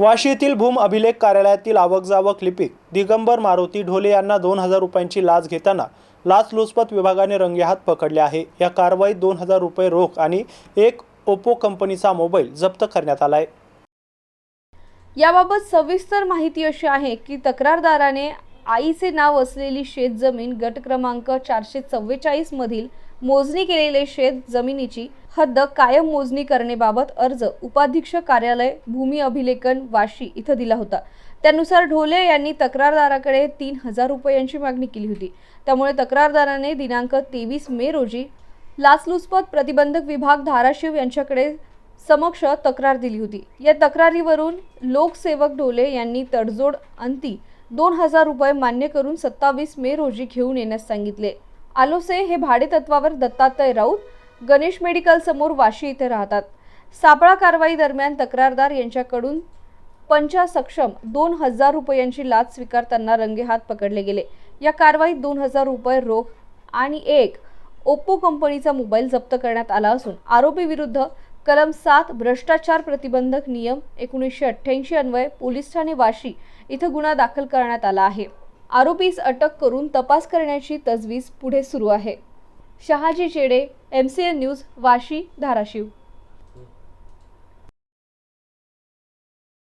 वाशी येथील भूम अभिलेख कार्यालयातील आवक जावक लिपिक दिगंबर मारुती ढोले यांना दोन हजार रुपयांची लाच घेताना लाचलुचपत विभागाने रंगेहात पकडले आहे. या कारवाईत दोन हजार रुपये रोख आणि एक ओप्पो कंपनीचा मोबाईल जप्त करण्यात आला आहे याबाबत सविस्तर माहिती अशी आहे की तक्रारदाराने आईचे नाव असलेली शेत जमीन गट क्रमांक चारशे चव्वेचाळीस मधील मोजणी केलेले शेत जमिनीची हद्द कायम मोजणी करण्याबाबत अर्ज उपाधीक्षक कार्यालय भूमी अभिलेखन वाशी इथं दिला होता. त्यानुसार ढोले यांनी तक्रारदाराकडे तीन हजार रुपयांची मागणी केली होती. त्यामुळे तक्रारदाराने दिनांक तेवीस मे रोजी लाचलुचपत प्रतिबंधक विभाग धाराशिव यांच्याकडे समक्ष तक्रार दिली होती. या तक्रारीवरून लोकसेवक ढोले यांनी तडजोड अंती दोन हजार रुपये मान्य करून सत्तावीस मे रोजी घेऊन येण्यास सांगितले. आलोसे हे भाडेतत्वावर दत्तात्रय राऊत गणेश मेडिकल समोर वाशी इथे राहतात. सापळा कारवाई दरम्यान तक्रारदार यांच्याकडून पंचा सक्षम दोन हजार रुपयांची लाच स्वीकारताना रंगेहात पकडले गेले. या कारवाईत दोन हजार रुपये रोख आणि एक ओप्पो कंपनीचा मोबाईल जप्त करण्यात आला असून आरोपीविरुद्ध कलम सात भ्रष्टाचार प्रतिबंधक नियम एकोणीसशे अठ्ठ्याऐंशी अन्वये पोलीस ठाणे वाशी इथं गुन्हा दाखल करण्यात आला आहे. आरोपीस अटक करून तपास करण्याची तजवीज पुढे सुरू आहे. Shahaji Chede M C N news Vashi Dharashiv.